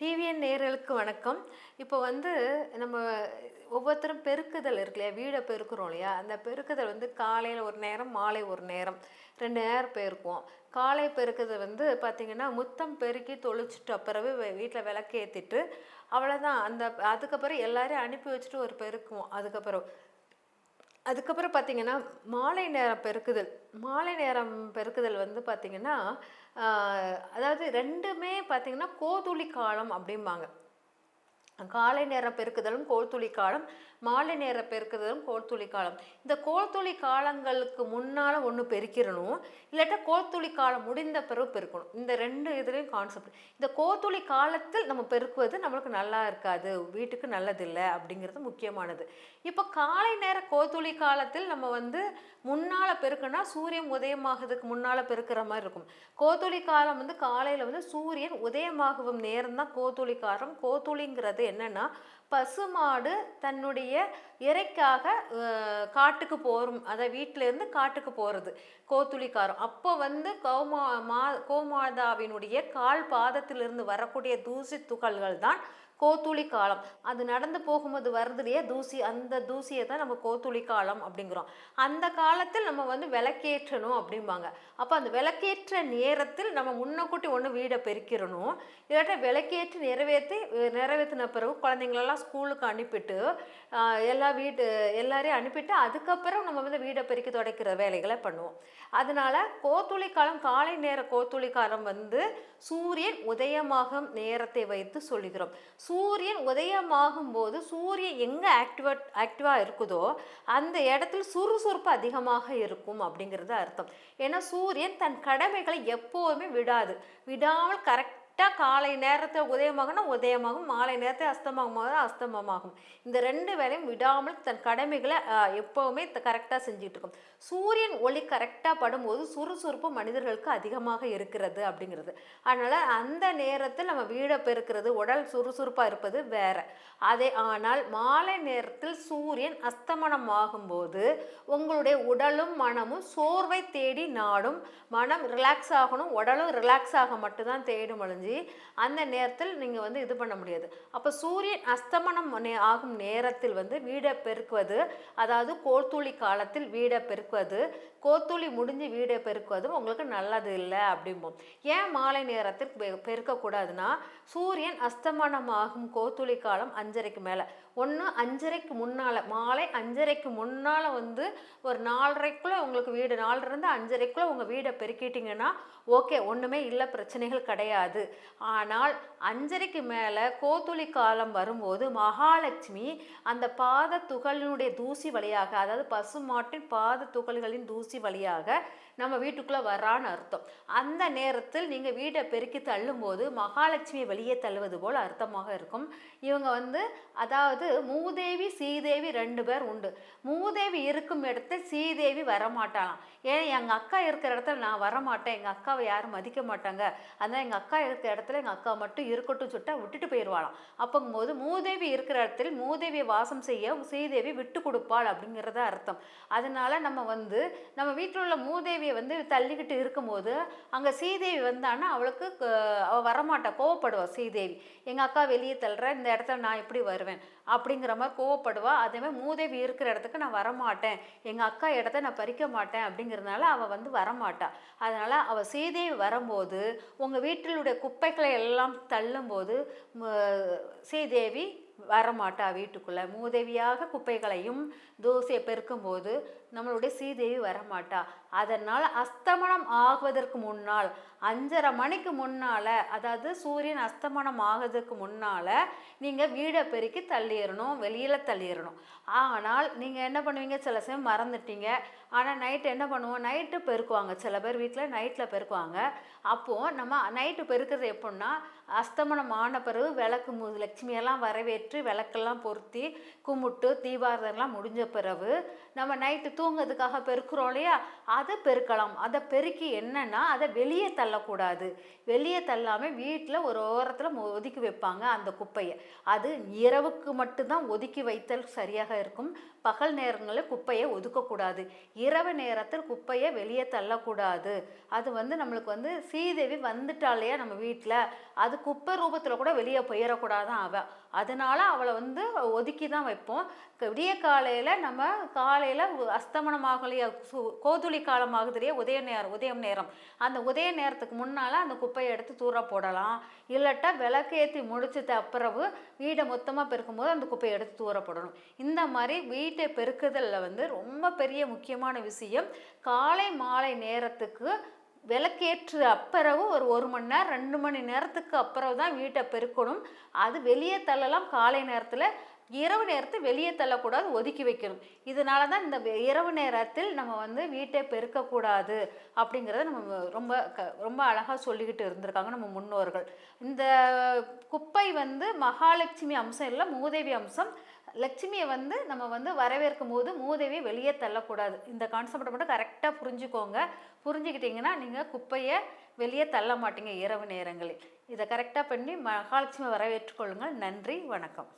TVN நேர்களுக்கு வணக்கம். இப்போ வந்து நம்ம ஒவ்வொருத்தரும் பெருக்குதல் இருக்கு இல்லையா? வீடை பெருக்குறோம் இல்லையா? அந்த பெருக்குதல் வந்து காலையில் ஒரு நேரம் மாலை ஒரு நேரம். ரெண்டு நேரம் பெருக்குவோம். காலை பெருக்குதல் வந்து பார்த்திங்கன்னா முத்தம் பெருக்கி தொளிச்சிட்ட பிறகு வீட்டில் விளக்கு ஏற்றிட்டு அவ்வளோதான் அந்த அதுக்கப்புறம் எல்லாரையும் அனுப்பி வச்சுட்டு ஒரு பெருக்குவோம். அதுக்கப்புறம் அதுக்கப்புறம் பார்த்தீங்கன்னா மாலை நேரம் பெருக்குதல் மாலை நேரம் பெருக்குதல் வந்து பார்த்திங்கன்னா அதாவது ரெண்டுமே பார்த்திங்கன்னா கோதுளி காலம் அப்படிம்பாங்க. காலை நேரம் பெருக்குதலும் கோதுளி காலம் மாலை நேர பெருக்குதலும் கோல்துளி காலம். இந்த கோல்துளி காலங்களுக்கு முன்னால் ஒன்று பெருக்கிடணும் இல்லாட்டா கோல்துளி காலம் முடிந்த பிறகு பெருக்கணும். இந்த ரெண்டு இதுலேயும் கான்செப்ட் இந்த கோத்துளி காலத்தில் நம்ம பெருக்குவது நம்மளுக்கு நல்லா இருக்காது வீட்டுக்கு நல்லதில்லை அப்படிங்கிறது முக்கியமானது. இப்போ காலை நேர கோத்துளி காலத்தில் நம்ம வந்து முன்னால் பெருக்குனா சூரியன் உதயமாகிறதுக்கு முன்னால் பெருக்கிற மாதிரி இருக்கும். கோத்துளி காலம் வந்து காலையில் வந்து சூரியன் உதயமாகும் நேரம் தான் கோத்துளி காலம். கோத்துளிங்கிறது என்னென்னா பசுமாடு தன்னுடைய இறைக்காக காட்டுக்கு போகும் அதை வீட்டிலேருந்து காட்டுக்கு போகிறது கோத்துளிக்காரம் அப்போ வந்து கௌமா மா கோமாதாவினுடைய கால் பாதத்திலிருந்து வரக்கூடிய தூசி துகள்கள் தான் கோத்துளி காலம். அது நடந்து போகும்போது வருது இல்லையா? தூசி அந்த தூசியை தான் நம்ம கோத்துளி காலம் அப்படிங்கிறோம். அந்த காலத்தில் நம்ம வந்து விளக்கேற்றணும் அப்படிம்பாங்க. அப்போ அந்த விளக்கேற்ற நேரத்தில் நம்ம முன்னக்கூட்டி ஒன்று வீடை பெருக்கிடணும். இல்லாட்டா விளக்கேற்றி நிறைவேற்றி நிறைவேற்றின பிறகு குழந்தைங்களெல்லாம் ஸ்கூலுக்கு அனுப்பிட்டு எல்லா வீட்டு எல்லாரையும் அனுப்பிட்டு அதுக்கப்புறம் நம்ம வந்து வீடை பெருக்கி துடைக்கிற வேலைகளை பண்ணுவோம். அதனால கோத்துளி காலம் காலை நேர கோத்துளி காலம் வந்து சூரியன் உதயமாகும் நேரத்தை வைத்து சொல்லுகிறோம். சூரியன் உதயமாகும் போது சூரியன் எங்கே ஆக்டிவேட் ஆக்டிவாக இருக்குதோ அந்த இடத்துல சுறுசுறுப்பு அதிகமாக இருக்கும் அப்படிங்கிறது அர்த்தம். ஏன்னா சூரியன் தன் கடமைகளை எப்போதுமே விடாது. விடாமல் கரெக்ட் கரெக்டாக காலை நேரத்தில் உதயமாகனா உதயமாகும் மாலை நேரத்தை அஸ்தமமாகும் போது அஸ்தமமாகும் இந்த ரெண்டு வேலையும் விடாமல் தன் கடமைகளை எப்போவுமே கரெக்டாக செஞ்சுட்டு இருக்கும். சூரியன் ஒளி கரெக்டாக படும்போது சுறுசுறுப்பு மனிதர்களுக்கு அதிகமாக இருக்கிறது அப்படிங்கிறது. அதனால் அந்த நேரத்தில் நம்ம வீடை பெருக்கிறது உடல் சுறுசுறுப்பாக இருப்பது வேற. அதே ஆனால் மாலை நேரத்தில் சூரியன் அஸ்தமனம் ஆகும்போது உங்களுடைய உடலும் மனமும் சோர்வை தேடி நாடும். மனம் ரிலாக்ஸ் ஆகணும் உடலும் ரிலாக்ஸ் ஆக மட்டும்தான் தேடும் ஒழிஞ்சு அந்த நேரத்தில் நீங்கள் வந்து இது பண்ண முடியாது. அப்போ சூரியன் அஸ்தமனம் ஆகும் நேரத்தில் வந்து வீடை பெருக்குவது அதாவது கோத்துளி காலத்தில் வீடை பெருக்குவது கோத்துளி முடிஞ்சு வீடை பெருக்குவதும் உங்களுக்கு நல்லது இல்லை அப்படிம்போம். ஏன் மாலை நேரத்தில் பெ- பெருக்கக்கூடாதுன்னா சூரியன் அஸ்தமனம் ஆகும் கோத்துளி காலம் அஞ்சரைக்கு மேலே. ஒன்று அஞ்சரைக்கு முன்னால் மாலை அஞ்சரைக்கு முன்னால் வந்து ஒரு நாலரைக்குள்ளே உங்களுக்கு வீடு நாலரைந்து அஞ்சரைக்குள்ளே உங்கள் வீடை பெருக்கிட்டீங்கன்னா ஓகே ஒன்றுமே இல்லை பிரச்சனைகள் கிடையாது. ஆனால் அஞ்சரைக்கு மேலே கோத்துளி காலம் வரும்போது மகாலட்சுமி அந்த பாத துகளினுடைய தூசி வழியாக அதாவது பசுமாட்டின் பாத துகள்களின் தூசி வழியாக நம்ம வீட்டுக்குள்ளே வரான்னு அர்த்தம். அந்த நேரத்தில் நீங்கள் வீட்டை பெருக்கி தள்ளும்போது மகாலட்சுமியை வெளியே தள்ளுவது போல் அர்த்தமாக இருக்கும். இவங்க வந்து அதாவது மூதேவி சீதேவி ரெண்டு பேர் உண்டு. மூதேவி இருக்கும் இடத்துல சீதேவி வரமாட்டாளாம். ஏன் எங்கள் அக்கா இருக்கிற இடத்துல நான் வரமாட்டேன். எங்கள் அக்காவை யாரும் மதிக்க மாட்டாங்க. அதனால் எங்கள் அக்கா இருக்கிற இடத்துல எங்கள் அக்கா மட்டும் இருக்கட்டும் சுட்டா விட்டுட்டு போயிடுவாளாம் அப்போங்கும்போது மூதேவி இருக்கிற இடத்தில் மூதேவியை வாசம் செய்ய சீதேவி விட்டு கொடுப்பாள் அப்படிங்கிறத அர்த்தம். அதனால நம்ம வந்து நம்ம வீட்டில் உள்ள சீதையை வந்து தள்ளிக்கிட்டு இருக்கும்போது அங்கே சீதேவி வந்தான்னா அவளுக்கு அவள் வரமாட்டா கோவப்படுவாள் சீதேவி. எங்கள் அக்கா வெளியே தள்ளுற இந்த இடத்துல நான் எப்படி வருவேன் அப்படிங்கிற மாதிரி கோவப்படுவா. அதேமாதிரி மூதேவி இருக்கிற இடத்துக்கு நான் வரமாட்டேன் எங்கள் அக்கா இடத்த நான் பறிக்க மாட்டேன் அப்படிங்கிறதுனால அவள் வந்து வரமாட்டா. அதனால் அவள் சீதேவி வரும்போது உங்கள் வீட்டிலுடைய குப்பைகளை எல்லாம் தள்ளும்போது சீதேவி வரமாட்டா வீட்டுக்குள்ளே. மூதேவியாக குப்பைகளையும் தோசையை பெருக்கும்போது நம்மளுடைய சீதேவி வரமாட்டா. அதனால் அஸ்தமனம் ஆகுவதற்கு முன்னால் அஞ்சரை மணிக்கு முன்னால் அதாவது சூரியன் அஸ்தமனம் ஆகுறதுக்கு முன்னால் நீங்கள் வீடை பெருக்கி தள்ளிடணும் வெளியில் தள்ளிடணும் ஆனால் நீங்கள் என்ன பண்ணுவீங்க? சில சமயம் மறந்துட்டீங்க. ஆனால் நைட்டு என்ன பண்ணுவோம்? நைட்டு பெருக்குவாங்க. சில பேர் வீட்டில் நைட்டில் பெருக்குவாங்க. அப்போது நம்ம நைட்டு பெருக்கிறது எப்படின்னா அஸ்தமனம் ஆன பிறகு விளக்கு மு லட்சுமியெல்லாம் வரவேற்று விளக்கெல்லாம் பொருத்தி கும்பிட்டு தீபாரதெல்லாம் முடிஞ்ச பிறகு நம்ம நைட்டு தூங்கிறதுக்காக பெருக்கிறோம் இல்லையா? அதை பெருக்கலாம். அதை பெருக்கி என்னென்னா அதை வெளியே தள்ள தள்ளக்கூடாது. வெளியே தள்ளாமல் வீட்டில் ஒரு ஓரத்தில் ஒதுக்கி வைப்பாங்க அந்த குப்பையை. அது இரவுக்கு மட்டும்தான் ஒதுக்கி வைத்தல் சரியாக இருக்கும். பகல் நேரங்களில் குப்பையை ஒதுக்கக்கூடாது. இரவு நேரத்தில் குப்பையை வெளியே தள்ளக்கூடாது. அது வந்து நம்மளுக்கு வந்து சீதேவி வந்துட்டாலேயே நம்ம வீட்டில் அது குப்பை ரூபத்தில் கூட வெளியே போயிடக்கூடாதான் அவள் அதனால அவளை வந்து ஒதுக்கி தான் வைப்போம். விடிய காலையில் நம்ம காலையில் அஸ்தமனமாகலையே கோதுளி காலமாகுதுலையே உதய நேரம் உதயம் நேரம். அந்த உதய நேரத்துக்கு முன்னால் அந்த குப்பையை எடுத்து தூர போடலாம். இல்லாட்டா விளக்கேற்றி முடிச்சது அப்புறவு வீடை மொத்தமாக பெருக்கும்போது அந்த குப்பையை எடுத்து தூர போடணும். இந்த மாதிரி வீட்டை பெருக்குதலில் வந்து ரொம்ப பெரிய முக்கியமான விஷயம் காலை மாலை நேரத்துக்கு விளக்கேற்று அப்புறவு ஒரு ஒரு மணி நேரம் ரெண்டு மணி நேரத்துக்கு அப்புறம் தான் வீட்டை பெருக்கணும். அது வெளியே தள்ளலாம். காலை நேரத்தில் இரவு நேரத்தை வெளியே தள்ளக்கூடாது ஒதுக்கி வைக்கணும். இதனால தான் இந்த இரவு நேரத்தில் நம்ம வந்து வீட்டை பெருக்கக்கூடாது அப்படிங்கிறத நம்ம ரொம்ப க ரொம்ப அழகாக சொல்லிக்கிட்டு இருந்திருக்காங்க நம்ம முன்னோர்கள். இந்த குப்பை வந்து மகாலட்சுமி அம்சம் இல்லை மூதேவி அம்சம். லட்சுமியை வந்து நம்ம வந்து வரவேற்கும் போது மூதேவியை வெளியே தள்ளக்கூடாது. இந்த கான்செப்டை மட்டும் கரெக்டாக புரிஞ்சுக்கோங்க. புரிஞ்சுக்கிட்டிங்கன்னா நீங்கள் குப்பையை வெளியே தள்ள மாட்டீங்க இரவு நேரங்களில். இதை கரெக்டாக பண்ணி மகாலட்சுமி வரவேற்றுக்கொள்ளுங்கள் நன்றி வணக்கம்.